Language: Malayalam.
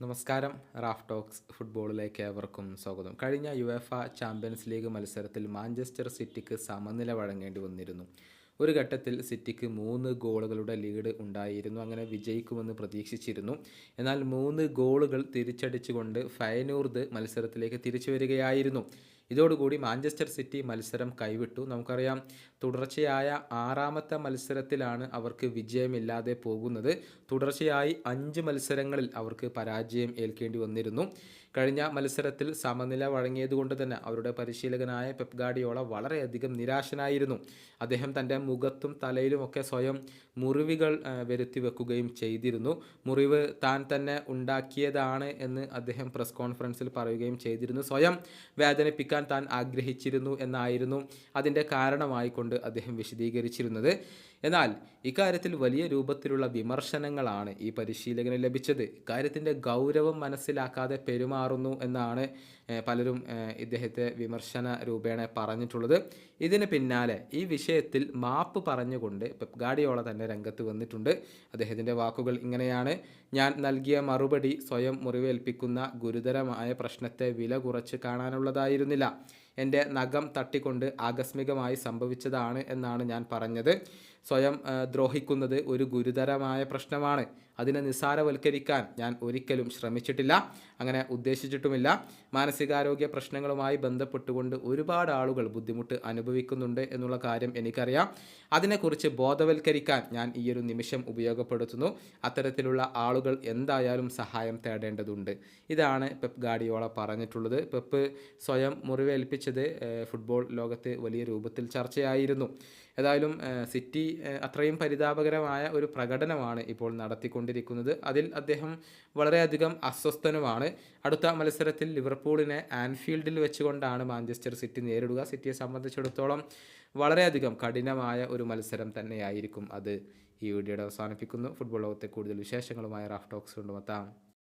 നമസ്കാരം. റാഫ് ടോക്സ് ഫുട്ബോളിലേക്ക് ഏവർക്കും സ്വാഗതം. കഴിഞ്ഞ യുഎഫ ചാമ്പ്യൻസ് ലീഗ് മത്സരത്തിൽ മാഞ്ചസ്റ്റർ സിറ്റിക്ക് സമനില വഴങ്ങേണ്ടി വന്നിരുന്നു. ഒരു ഘട്ടത്തിൽ സിറ്റിക്ക് മൂന്ന് ഗോളുകളുടെ ലീഡ് ഉണ്ടായിരുന്നു. അങ്ങനെ വിജയിക്കുമെന്ന് പ്രതീക്ഷിച്ചിരുന്നു. എന്നാൽ മൂന്ന് ഗോളുകൾ തിരിച്ചടിച്ചുകൊണ്ട് ഫയനൂർദ് മത്സരത്തിലേക്ക് തിരിച്ചു വരികയായിരുന്നു. ഇതോടുകൂടി മാഞ്ചസ്റ്റർ സിറ്റി മത്സരം കൈവിട്ടു. നമുക്കറിയാം തുടർച്ചയായ ആറാമത്തെ മത്സരത്തിലാണ് അവർക്ക് വിജയമില്ലാതെ പോകുന്നത്. തുടർച്ചയായി അഞ്ച് മത്സരങ്ങളിൽ അവർക്ക് പരാജയം ഏൽക്കേണ്ടി വന്നിരുന്നു. കഴിഞ്ഞ മത്സരത്തിൽ സമനില വഴങ്ങിയതുകൊണ്ട് തന്നെ അവരുടെ പരിശീലകനായ പെപ്ഗാഡിയോള വളരെയധികം നിരാശനായിരുന്നു. അദ്ദേഹം തന്റെ മുഖത്തും തലയിലുമൊക്കെ സ്വയം മുറിവുകൾ വരുത്തി വെക്കുകയും ചെയ്തിരുന്നു. മുറിവ് താൻ തന്നെ ഉണ്ടാക്കിയതാണ് എന്ന് അദ്ദേഹം പ്രസ് കോൺഫറൻസിൽ പറയുകയും ചെയ്തിരുന്നു. സ്വയം വേദനിപ്പിക്കാൻ താൻ ആഗ്രഹിച്ചിരുന്നു എന്നായിരുന്നു അതിന്റെ കാരണമായിക്കൊണ്ട് അദ്ദേഹം വിശദീകരിച്ചിരുന്നത്. എന്നാൽ ഇക്കാര്യത്തിൽ വലിയ രൂപത്തിലുള്ള വിമർശനങ്ങളാണ് ഈ പരിശീലകന് ലഭിച്ചത്. കാര്യത്തിന്റെ ഗൗരവം മനസ്സിലാക്കാതെ പെരുമാറുന്നു എന്നാണ് പലരും ഇദ്ദേഹത്തെ വിമർശന രൂപേണ പറഞ്ഞിട്ടുള്ളത്. ഇതിന് പിന്നാലെ ഈ വിഷയത്തിൽ മാപ്പ് പറഞ്ഞുകൊണ്ട് പെപ് ഗാഡിയോള തന്നെ രംഗത്ത് വന്നിട്ടുണ്ട്. അദ്ദേഹത്തിന്റെ വാക്കുകൾ ഇങ്ങനെയാണ്. ഞാൻ നൽകിയ മറുപടി സ്വയം മുറിവേൽപ്പിക്കുന്ന ഗുരുതരമായ പ്രശ്നത്തെ വില കുറച്ച് കാണാനുള്ളതായിരുന്നില്ല. എന്റെ നഖം തട്ടിക്കൊണ്ട് ആകസ്മികമായി സംഭവിച്ചതാണ് എന്നാണ് ഞാൻ പറഞ്ഞത്. സ്വയം ദ്രോഹിക്കുന്നത് ഒരു ഗുരുതരമായ പ്രശ്നമാണ്. അതിനെ നിസ്സാരവൽക്കരിക്കാൻ ഞാൻ ഒരിക്കലും ശ്രമിച്ചിട്ടില്ല. അങ്ങനെ ഉദ്ദേശിച്ചിട്ടുമില്ല. മാനസികാരോഗ്യ പ്രശ്നങ്ങളുമായി ബന്ധപ്പെട്ടുകൊണ്ട് ഒരുപാട് ആളുകൾ ബുദ്ധിമുട്ട് അനുഭവിക്കുന്നുണ്ട് എന്നുള്ള കാര്യം എനിക്കറിയാം. അതിനെക്കുറിച്ച് ബോധവൽക്കരിക്കാൻ ഞാൻ ഈ ഒരു നിമിഷം ഉപയോഗപ്പെടുത്തുന്നു. അത്തരത്തിലുള്ള ആളുകൾ എന്തായാലും സഹായം തേടേണ്ടതുണ്ട്. ഇതാണ് പെപ്പ് ഗാഡിയോള പറഞ്ഞിട്ടുള്ളത്. പെപ്പ് സ്വയം മുറിവേൽപ്പിച്ചത് ഫുട്ബോൾ ലോകത്ത് വലിയ രൂപത്തിൽ ചർച്ചയായിരുന്നു. ഏതായാലും സിറ്റി അത്രയും പരിതാപകരമായ ഒരു പ്രകടനമാണ് ഇപ്പോൾ നടത്തിക്കൊണ്ടിരിക്കുന്നത്. അതിൽ അദ്ദേഹം വളരെയധികം അസ്വസ്ഥനുമാണ്. അടുത്ത മത്സരത്തിൽ ലിവർപൂളിനെ ആൻഫീൽഡിൽ വെച്ചുകൊണ്ടാണ് മാഞ്ചസ്റ്റർ സിറ്റി നേരിടുക. സിറ്റിയെ സംബന്ധിച്ചിടത്തോളം വളരെയധികം കഠിനമായ ഒരു മത്സരം തന്നെയായിരിക്കും അത്. ഈ വീഡിയോയുടെ അവസാനിപ്പിക്കുന്നു. ഫുട്ബോൾ ലോകത്തെ കൂടുതൽ വിശേഷങ്ങളുമായി റാഫ് ടോക്സ് കൊണ്ടുമെത്താം.